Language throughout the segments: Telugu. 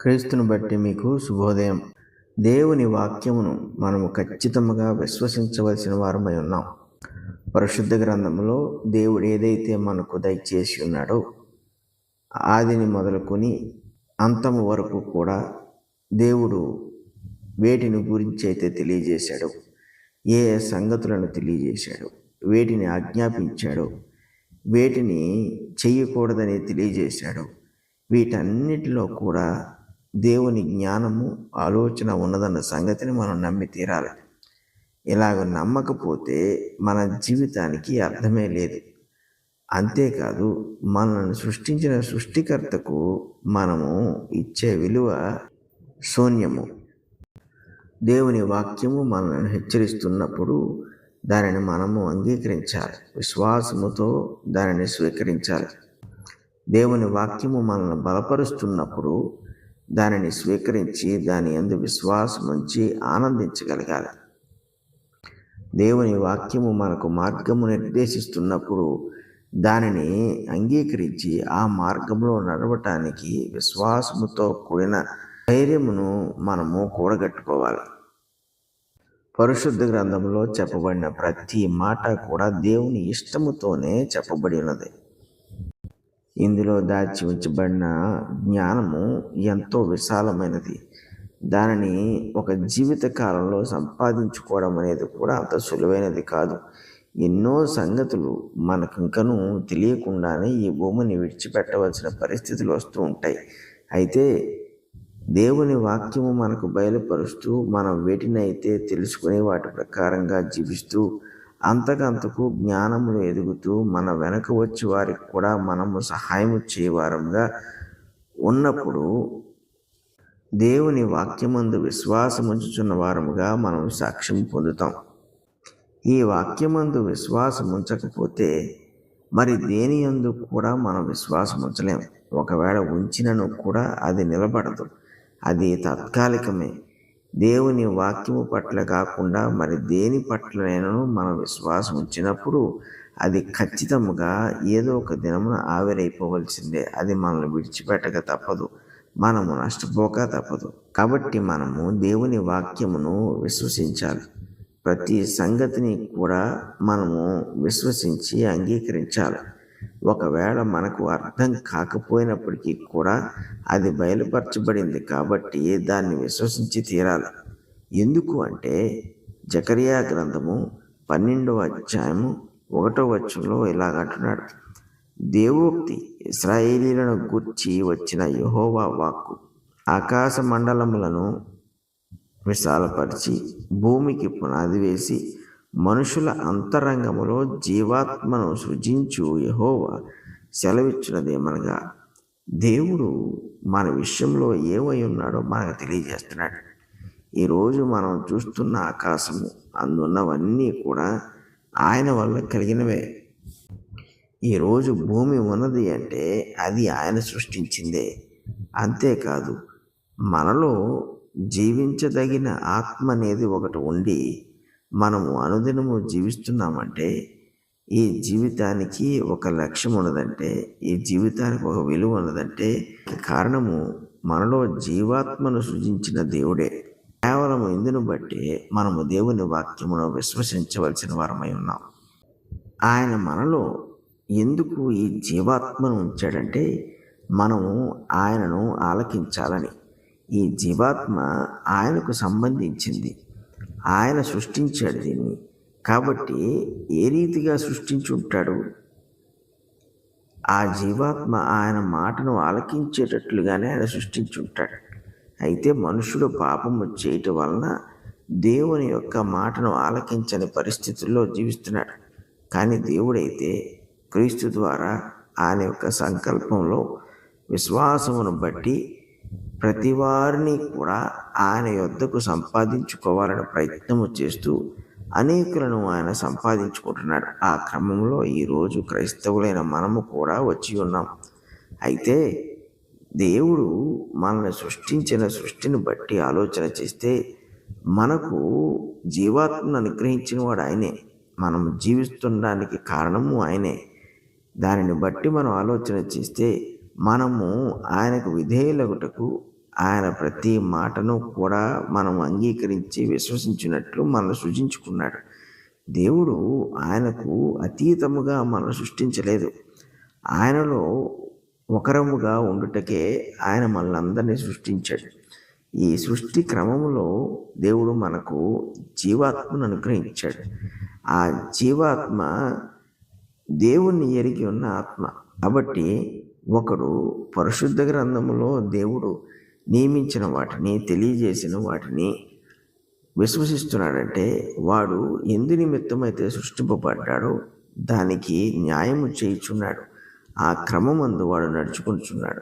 క్రీస్తుని బట్టి మీకు శుభోదయం. దేవుని వాక్యమును మనము ఖచ్చితంగా విశ్వసించవలసిన వారమై ఉన్నాం. పరిశుద్ధ గ్రంథంలో దేవుడు ఏదైతే మనకు దయచేసి ఉన్నాడో ఆదిని మొదలుకొని అంతము వరకు కూడా దేవుడు వేటిని గురించి అయితే తెలియజేశాడు ఏ సంగతులను తెలియజేశాడో వేటిని ఆజ్ఞాపించాడో వేటిని చేయకూడదని తెలియజేశాడు వీటన్నిటిలో కూడా దేవుని జ్ఞానము ఆలోచన ఉన్నదన్న సంగతిని మనం నమ్మి తీరాలి. ఇలాగ నమ్మకపోతే మన జీవితానికి అర్థమే లేదు. అంతేకాదు మనల్ని సృష్టించిన సృష్టికర్తకు మనము ఇచ్చే విలువ శూన్యము. దేవుని వాక్యము మనల్ని హెచ్చరిస్తున్నప్పుడు దానిని మనము అంగీకరించాలి. విశ్వాసముతో దానిని స్వీకరించాలి. దేవుని వాక్యము మనల్ని బలపరుస్తున్నప్పుడు దానిని స్వీకరించి దాని ఎందు విశ్వాసం ఉంచి ఆనందించగలగాలి. దేవుని వాక్యము మనకు మార్గము నిర్దేశిస్తున్నప్పుడు దానిని అంగీకరించి ఆ మార్గంలో నడవటానికి విశ్వాసముతో కూడిన ధైర్యమును మనము కూడగట్టుకోవాలి. పరిశుద్ధ గ్రంథంలో చెప్పబడిన ప్రతి మాట కూడా దేవుని ఇష్టముతోనే చెప్పబడి ఉన్నది. ఇందులో దాచి ఉంచబడిన జ్ఞానము ఎంతో విశాలమైనది. దానిని ఒక జీవిత కాలంలో సంపాదించుకోవడం అనేది కూడా అంత సులువైనది కాదు. ఎన్నో సంగతులు మనకు ఇంకనూ తెలియకుండానే ఈ భూమిని విడిచిపెట్టవలసిన పరిస్థితులు వస్తూ ఉంటాయి. అయితే దేవుని వాక్యము మనకు బయలుపరుస్తూ మనం వేటినైతే తెలుసుకుని వాటి ప్రకారంగా జీవిస్తూ అంతకంతకు జ్ఞానములు ఎదుగుతూ మన వెనక వచ్చి వారికి కూడా మనము సహాయం చేయవారంగా ఉన్నప్పుడు దేవుని వాక్యమందు విశ్వాసముంచుచున్న వారముగా మనం సాక్ష్యం పొందుతాం. ఈ వాక్యమందు విశ్వాసం ఉంచకపోతే మరి దేని ఎందు కూడా మనం విశ్వాసం ఉంచలేం ఒకవేళ ఉంచినను కూడా అది నిలబడదు. అది తాత్కాలికమే. దేవుని వాక్యము పట్ల కాకుండా మరి దేని పట్లనైనా మనం విశ్వాసం ఉంచినప్పుడు అది ఖచ్చితంగా ఏదో ఒక దినమున ఆవిరైపోవలసిందే. అది మనల్ని విడిచిపెట్టక తప్పదు. మనము నష్టపోక తప్పదు. కాబట్టి మనము దేవుని వాక్యమును విశ్వసించాలి. ప్రతి సంగతిని కూడా మనము విశ్వసించి అంగీకరించాలి. ఒకవేళ మనకు అర్థం కాకపోయినప్పటికీ కూడా అది బయలుపరచబడింది కాబట్టి దాన్ని విశ్వసించి తీరాలి. ఎందుకు అంటే జకరియా గ్రంథము పన్నెండవ అధ్యాయము ఒకటో వచ్చంలో ఇలాగంటున్నాడు దేవోక్తి ఇస్రాయేలీలను గుర్చి వచ్చిన యహోవా వాక్కు ఆకాశ మండలములను విశాలపరిచి భూమికి పునాది వేసి మనుషుల అంతరంగములో జీవాత్మను సృజించు యహోవా సెలవిచ్చినదేమనగా దేవుడు మన విషయంలో ఏమై ఉన్నాడో మనకు తెలియజేస్తున్నాడు. ఈరోజు మనం చూస్తున్న ఆకాశము అందున్నవన్నీ కూడా ఆయన వల్ల కలిగినవే. ఈరోజు భూమి ఉన్నది అంటే అది ఆయన సృష్టించిందే. అంతేకాదు మనలో జీవించదగిన ఆత్మ అనేది ఒకటి ఉండి మనము అనుదినము జీవిస్తున్నామంటే ఈ జీవితానికి ఒక లక్ష్యం ఉన్నదంటే ఈ జీవితానికి ఒక విలువ ఉన్నదంటే కారణము మనలో జీవాత్మను సృజించిన దేవుడే. కేవలం ఇందును బట్టి మనము దేవుని వాక్యమును విశ్వసించవలసిన వారమై ఉన్నాం. ఆయన మనలో ఎందుకు ఈ జీవాత్మను ఉంచాడంటే మనము ఆయనను ఆలకించాలని. ఈ జీవాత్మ ఆయనకు సంబంధించింది. ఆయన సృష్టించాడు దీన్ని. కాబట్టి ఏ రీతిగా సృష్టించి ఉంటాడు ఆ జీవాత్మ ఆయన మాటను ఆలకించేటట్లుగానే ఆయన సృష్టించి ఉంటాడు అయితే మనుషుడు పాపము చేయటం వలన దేవుని యొక్క మాటను ఆలకించని పరిస్థితుల్లో జీవిస్తున్నాడు. కానీ దేవుడైతే క్రీస్తు ద్వారా ఆయన యొక్క సంకల్పంలో విశ్వాసమును బట్టి ప్రతి వారిని కూడా ఆయన యొద్దకు సంపాదించుకోవాలని ప్రయత్నము చేస్తూ అనేకులను ఆయన సంపాదించుకుంటున్నాడు. ఆ క్రమంలో ఈరోజు క్రైస్తవులైన మనము కూడా వచ్చి ఉన్నాం. అయితే దేవుడు మనల్ని సృష్టించిన సృష్టిని బట్టి ఆలోచన చేస్తే మనకు జీవాత్మను అనుగ్రహించిన వాడు ఆయనే. మనం జీవిస్తుండడానికి కారణము ఆయనే. దానిని బట్టి మనం ఆలోచన చేస్తే మనము ఆయనకు విధేయులగుటకు ఆయన ప్రతి మాటను కూడా మనం అంగీకరించి విశ్వసించినట్లు మనల్ని సృజించుకున్నాడు. దేవుడు ఆయనకు అతీతముగా మనం సృష్టించలేదు. ఆయనలో ఒకరముగా ఉండుటకే ఆయన మనల్ని సృష్టించాడు. ఈ సృష్టి క్రమంలో దేవుడు మనకు జీవాత్మను అనుగ్రహించాడు. ఆ జీవాత్మ దేవుణ్ణి ఎరిగి ఉన్న ఆత్మ. కాబట్టి ఒకడు పరిశుద్ధ గ్రంథములో దేవుడు నియమించిన వాటిని తెలియజేసిన వాటిని విశ్వసిస్తున్నాడంటే వాడు ఎందు నిమిత్తమైతే సృష్టింపబడ్డాడో దానికి న్యాయము చేయుచున్నాడు. ఆ క్రమమందు వాడు నడుచుకుంటున్నాడు.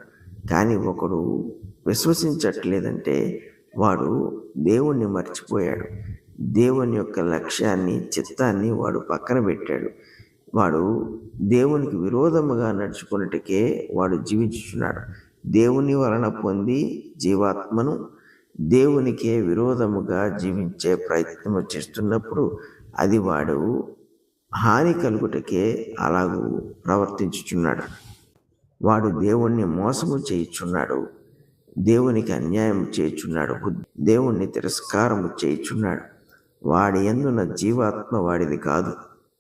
కానీ ఒకడు విశ్వసించట్లేదంటే వాడు దేవుణ్ణి మర్చిపోయాడు. దేవుని యొక్క లక్ష్యాన్ని చిత్తాన్ని వాడు పక్కన పెట్టాడు. వాడు దేవునికి విరోధముగా నడుచుకున్నట్టుకే వాడు జీవించుచున్నాడు. దేవుని వలన పొంది జీవాత్మను దేవునికే విరోధముగా జీవించే ప్రయత్నం చేస్తున్నప్పుడు అది వాడు హాని కలుగుటకే అలాగూ ప్రవర్తించుచున్నాడు. వాడు దేవుణ్ణి మోసము చేయుచున్నాడు. దేవునికి అన్యాయం చేయుచున్నాడు. దేవుణ్ణి తిరస్కారము చేయుచున్నాడు. వాడి ఎందున్న జీవాత్మ వాడిది కాదు.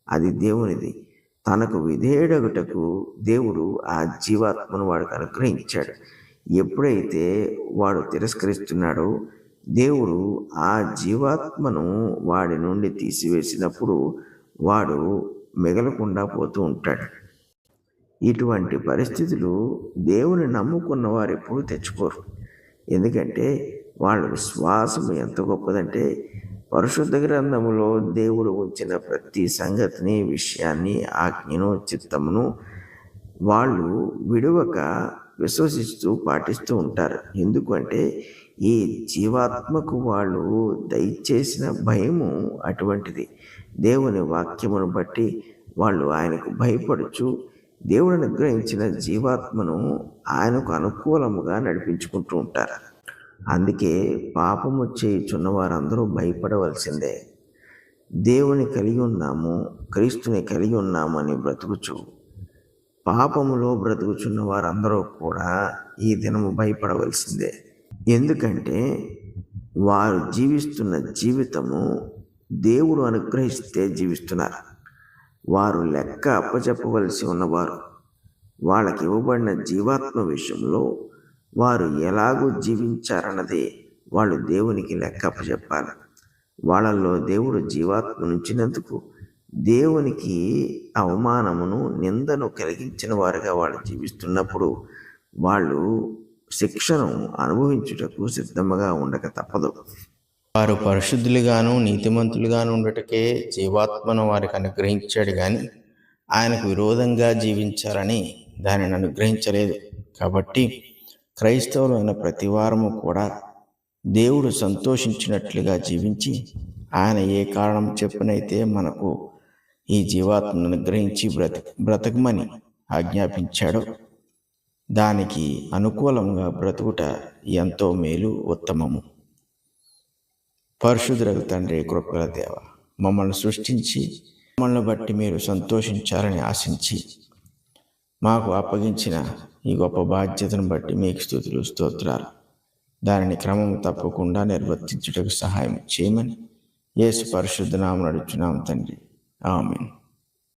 అది దేవునిది. తనకు విధేయుడగుటకు దేవుడు ఆ జీవాత్మను వాడికి అనుగ్రహించాడు. ఎప్పుడైతే వాడు తిరస్కరిస్తున్నాడో దేవుడు ఆ జీవాత్మను వాడి నుండి తీసివేసినప్పుడు వాడు మిగలకుండా పోతూ ఉంటాడు. ఇటువంటి పరిస్థితులు దేవుని నమ్ముకున్న వారు ఎప్పుడు తెచ్చుకోరు. ఎందుకంటే వాళ్ళ విశ్వాసం ఎంత గొప్పదంటే పరిశుద్ధ గ్రంథములో దేవుడు ఉంచిన ప్రతి సంగతిని విషయాన్ని ఆజ్ఞను చిత్తమును వాళ్ళు విడువక విశ్వసిస్తూ పాటిస్తూ ఉంటారు. ఎందుకంటే ఈ జీవాత్మకు వాళ్ళు దయచేసిన భయము అటువంటిది. దేవుని వాక్యమును బట్టి వాళ్ళు ఆయనకు భయపడుచు దేవుడు అనుగ్రహించిన జీవాత్మను ఆయనకు అనుకూలముగా నడిపించుకుంటూ ఉంటారు. అందుకే పాపము చేయుచున్న వారందరూ భయపడవలసిందే. దేవుని కలిగి ఉన్నాము క్రీస్తుని కలిగి ఉన్నామని బ్రతుకుచు. పాపములో బ్రతుకుచున్న వారందరూ కూడా ఈ దినము భయపడవలసిందే. ఎందుకంటే వారు జీవిస్తున్న జీవితము దేవుడు అనుగ్రహిస్తే జీవిస్తున్నారు. వారు లెక్క అప్పచెప్పవలసి ఉన్నవారు. వాళ్ళకి ఇవ్వబడిన జీవాత్మ విషయంలో వారు ఎలాగూ జీవించారన్నది వాళ్ళు దేవునికి లెక్కప్ప చెప్పాలి. వాళ్ళల్లో దేవుడు జీవాత్మ ఉంచినందుకు దేవునికి అవమానమును నిందను కలిగించిన వారుగా వాళ్ళు జీవిస్తున్నప్పుడు వాళ్ళు శిక్షను అనుభవించుటకు సిద్ధముగా ఉండక తప్పదు. వారు పరిశుద్ధులుగాను నీతిమంతులుగాను ఉండటకే జీవాత్మను వారికి అనుగ్రహించాడు కానీ ఆయనకు విరోధంగా జీవించాలని దానిని అనుగ్రహించలేదు. కాబట్టి క్రైస్తవులైన ప్రతి వారము కూడా దేవుడు సంతోషించినట్లుగా జీవించి ఆయన ఏ కారణం చెప్పునైతే మనకు ఈ జీవాత్మను గ్రహించి బ్రత బ్రతకమని ఆజ్ఞాపించాడో. దానికి అనుకూలంగా బ్రతుకుట ఎంతో మేలు ఉత్తమము. పరిశుద్ధులకు తండ్రి కృపల దేవ మమ్మల్ని సృష్టించి మమ్మల్ని బట్టి మీరు సంతోషించాలని ఆశించి మాకు అప్పగించిన ఈ గొప్ప బాధ్యతను బట్టి మీకు స్థుతులు స్తోత్రాలు. దానిని క్రమం తప్పకుండా నిర్వర్తించుటకు సహాయం చేయమని యేసు పరిశుద్ధ నామం నడుచున్నాం తండ్రి. ఆమెను.